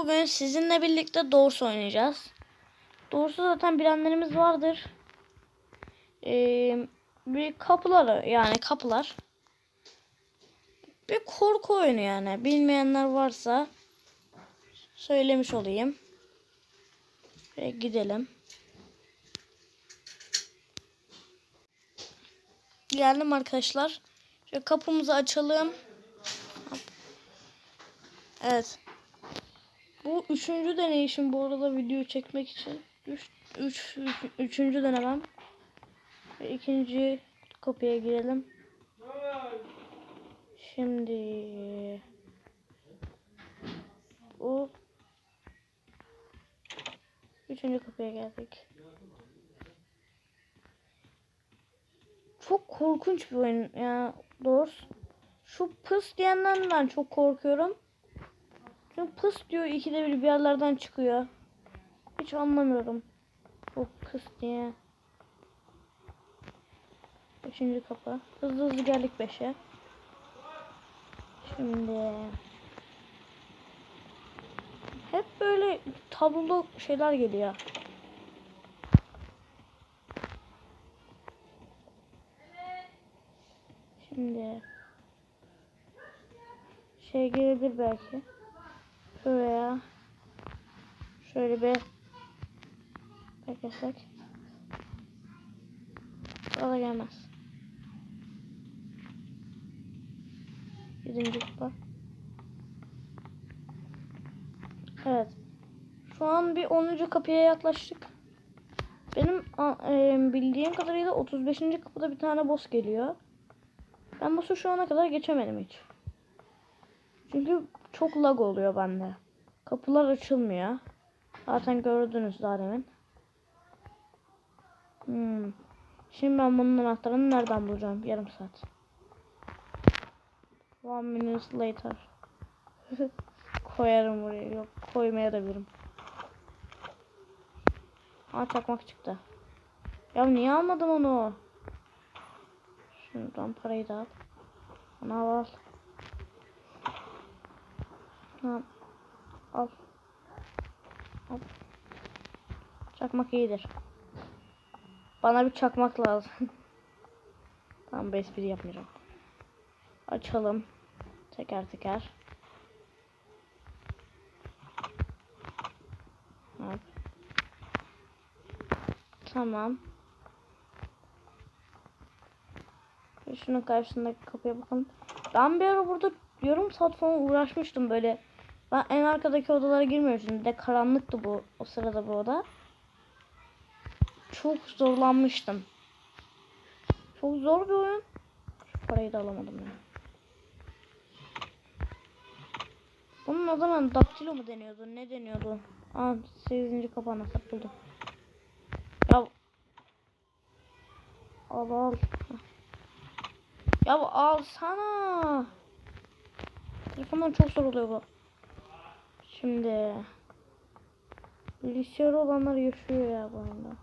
bugün sizinle birlikte Doors oynayacağız. Doors'u zaten bilenlerimiz vardır. Ee, bir kapıları yani kapılar. Bir korku oyunu yani. Bilmeyenler varsa söylemiş olayım. Ve gidelim. Geldim arkadaşlar. Şöyle kapımızı açalım. Evet. Bu üçüncü deneyişim bu arada video çekmek için. Üç, üç, üç, üçüncü denemem. Ve ikinci kapıya girelim. Şimdi bu üçüncü kapıya geldik. Çok korkunç bir oyun ya doğrusu. Şu pıs diyenden çok korkuyorum. Çünkü pıs diyor ikide bir bir yerlerden çıkıyor. Hiç anlamıyorum. Bu pıs diye. Beşinci kapı. Hızlı hızlı geldik beşe. Şimdi hep böyle tablolu şeyler geliyor. Şimdi şey gelebilir belki. Şuraya şöyle bir beklesek. O da gelmez. Yedinci kupa. Evet. Şu an bir 10. kapıya yaklaştık. Benim e, bildiğim kadarıyla 35. kapıda bir tane boss geliyor. Ben boss'u şu ana kadar geçemedim hiç. Çünkü çok lag oluyor bende. Kapılar açılmıyor. Zaten gördünüz daha demin. Hmm. Şimdi ben bunun anahtarını nereden bulacağım? Yarım saat. One minute later. Koyarım buraya. Yok koymaya da bilirim. Aa çakmak çıktı. Ya niye almadım onu? Şuradan parayı da al. Onu al Tamam. Al. Al. Çakmak iyidir. Bana bir çakmak lazım. tamam bir espri yapmayacağım. Açalım. Teker teker. Tamam. Şunun karşısındaki kapıya bakalım. Ben bir ara burada yarım saat falan uğraşmıştım böyle. Ben en arkadaki odalara girmiyorum. Bir de karanlıktı bu o sırada bu oda. Çok zorlanmıştım. Çok zor bir oyun. Şu parayı da alamadım ya. Bunun o zaman daktilo mu deniyordu? Ne deniyordu? Aa 8. kapağına buldum. Ya al al. Ya alsana. Telefondan çok zor oluyor bu. Şimdi bilgisayarı olanlar yaşıyor ya bu oyunda.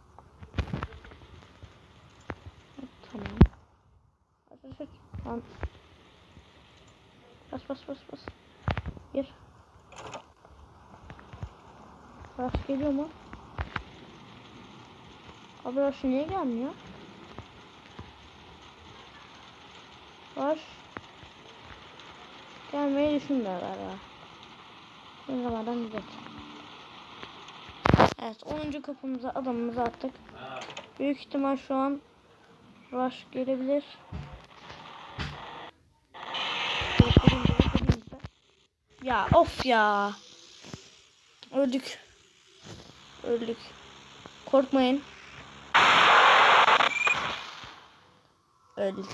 Tamam. Aç aç aç. Bas bas bas bas. Gir. Rush geliyor mu? Abi Rush niye gelmiyor? Rush gelmeyi düşünmüyorlar ya. Zamandan gidelim. Evet 10. kapımıza adamımızı attık. Büyük ihtimal şu an Rush gelebilir. Ya of ya. Öldük. Öldük. Korkmayın. Öldük.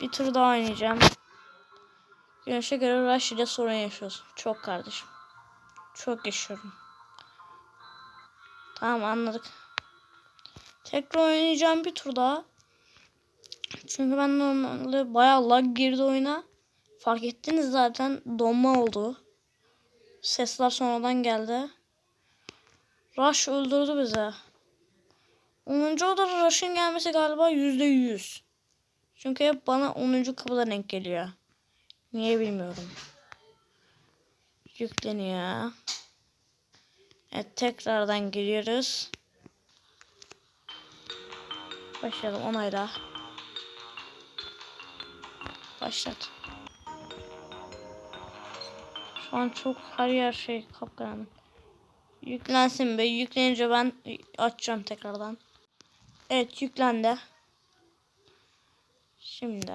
Bir tur daha oynayacağım. Güneşe göre ile sorun yaşıyorsun. Çok kardeşim. Çok yaşıyorum. Tamam anladık. Tekrar oynayacağım bir tur daha. Çünkü ben normalde bayağı lag girdi oyuna. Fark ettiniz zaten donma oldu. Sesler sonradan geldi. Rush öldürdü bize. 10. odada Rush'ın gelmesi galiba %100. Çünkü hep bana 10. kapıda denk geliyor. Niye bilmiyorum. Yükleniyor. Evet tekrardan giriyoruz. Başlayalım onayla. Başlat. Şu an çok her yer şey kapkaranlık. Yüklensin be. Yüklenince ben açacağım tekrardan. Evet yüklendi. Şimdi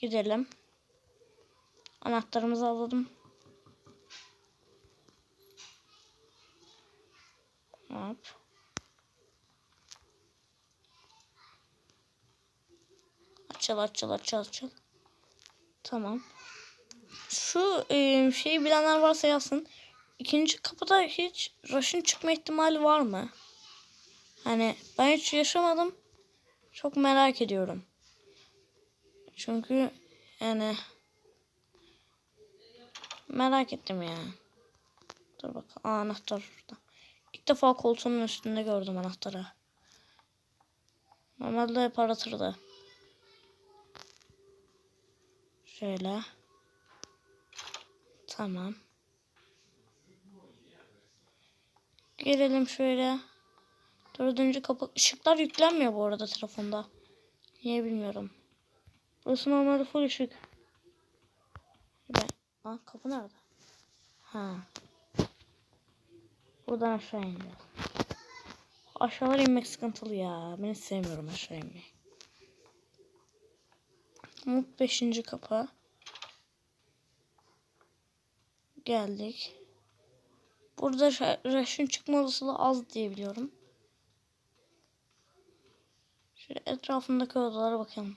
gidelim. Anahtarımızı alalım. Hop. Açıl açıl açıl açıl. Tamam. Şu e, şeyi bilenler varsa yazsın. İkinci kapıda hiç rush'ın çıkma ihtimali var mı? Hani ben hiç yaşamadım. Çok merak ediyorum. Çünkü yani merak ettim ya. Dur. Aa, anahtar şurada. İlk defa koltuğumun üstünde gördüm anahtarı. Normalde hep aratırdı. Şöyle. Tamam. Girelim şöyle. Dördüncü kapı. Işıklar yüklenmiyor bu arada telefonda. Niye bilmiyorum. Burası normalde full ışık. Ben... Aa, kapı nerede? Ha. Buradan aşağı ineceğiz. Aşağılara inmek sıkıntılı ya. Ben hiç sevmiyorum aşağı inmeyi. Umut beşinci kapı. Geldik. Burada Rush'ın çıkma olasılığı az diye biliyorum. Şöyle etrafındaki odalara bakalım.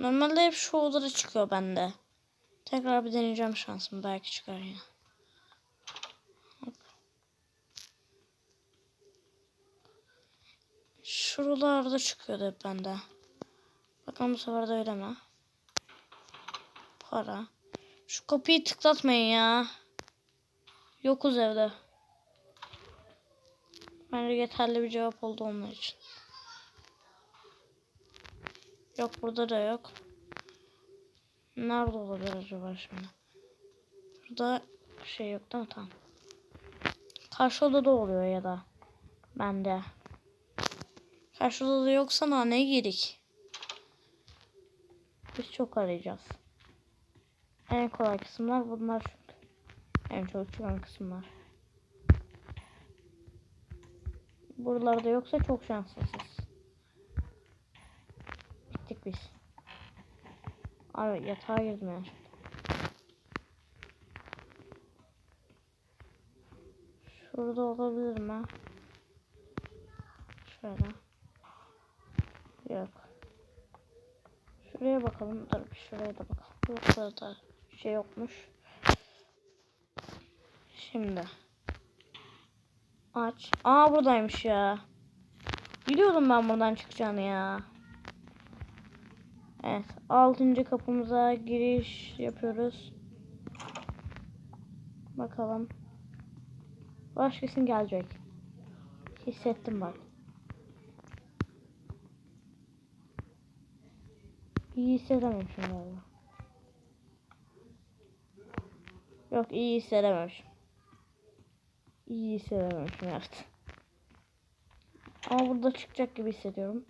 Normalde hep şu odada çıkıyor bende. Tekrar bir deneyeceğim şansım. Belki çıkar ya. Hop. Şuralarda çıkıyordu hep bende. Bakalım bu sefer de öyle mi? Para. Şu kapıyı tıklatmayın ya. Yokuz evde. Bence yeterli bir cevap oldu onlar için. Yok burada da yok. Nerede olabilir acaba şimdi? Burada şey yok değil mi? Tamam. Karşı odada oluyor ya da. Bende. Karşı odada yoksa na ne gerek? Biz çok arayacağız. En kolay kısımlar bunlar çünkü. En çok çıkan kısımlar. Buralarda yoksa çok şanslısınız. Bittik biz. Abi yatağa girdim ya. Şurada olabilir mi? Şöyle. Yok. Şuraya bakalım. Dur şuraya da bakalım. Burada da şey yokmuş. Şimdi. Aç. Aa buradaymış ya. Biliyordum ben buradan çıkacağını ya. Evet. Altıncı kapımıza giriş yapıyoruz. Bakalım. Başkasın gelecek. Hissettim bak. İyi hissedememişim galiba. Yok iyi hissedememişim. İyi hissedememişim evet. Ama burada çıkacak gibi hissediyorum.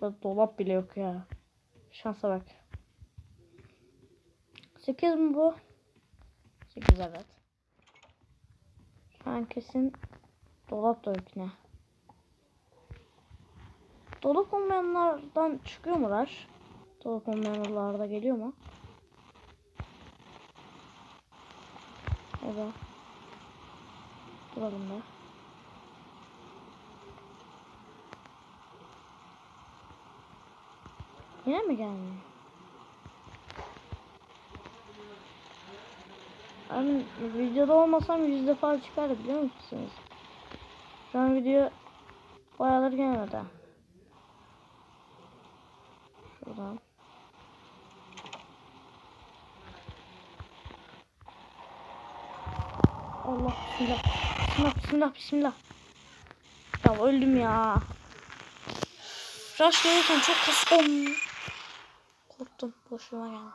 Burada dolap bile yok ya. Şansa bak. 8 mi bu? 8 evet. An kesin dolap da yine. Dolap olmayanlardan çıkıyor mu var? Dolap olmayanlarda geliyor mu? Evet. Duralım da. Yine mi gelmiyor? Ben videoda olmasam yüz defa çıkardı biliyor musunuz? Şu an video bayağıdır gelmedi. Şuradan. Allah bismillah. Bismillah bismillah bismillah. Ya öldüm ya. Rush çok kastım. Korktum. Boşuma geldi.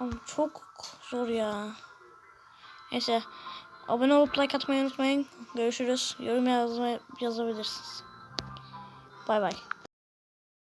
Abi çok zor ya. Neyse. Abone olup like atmayı unutmayın. Görüşürüz. Yorum yazmayı yazabilirsiniz. Bay bay.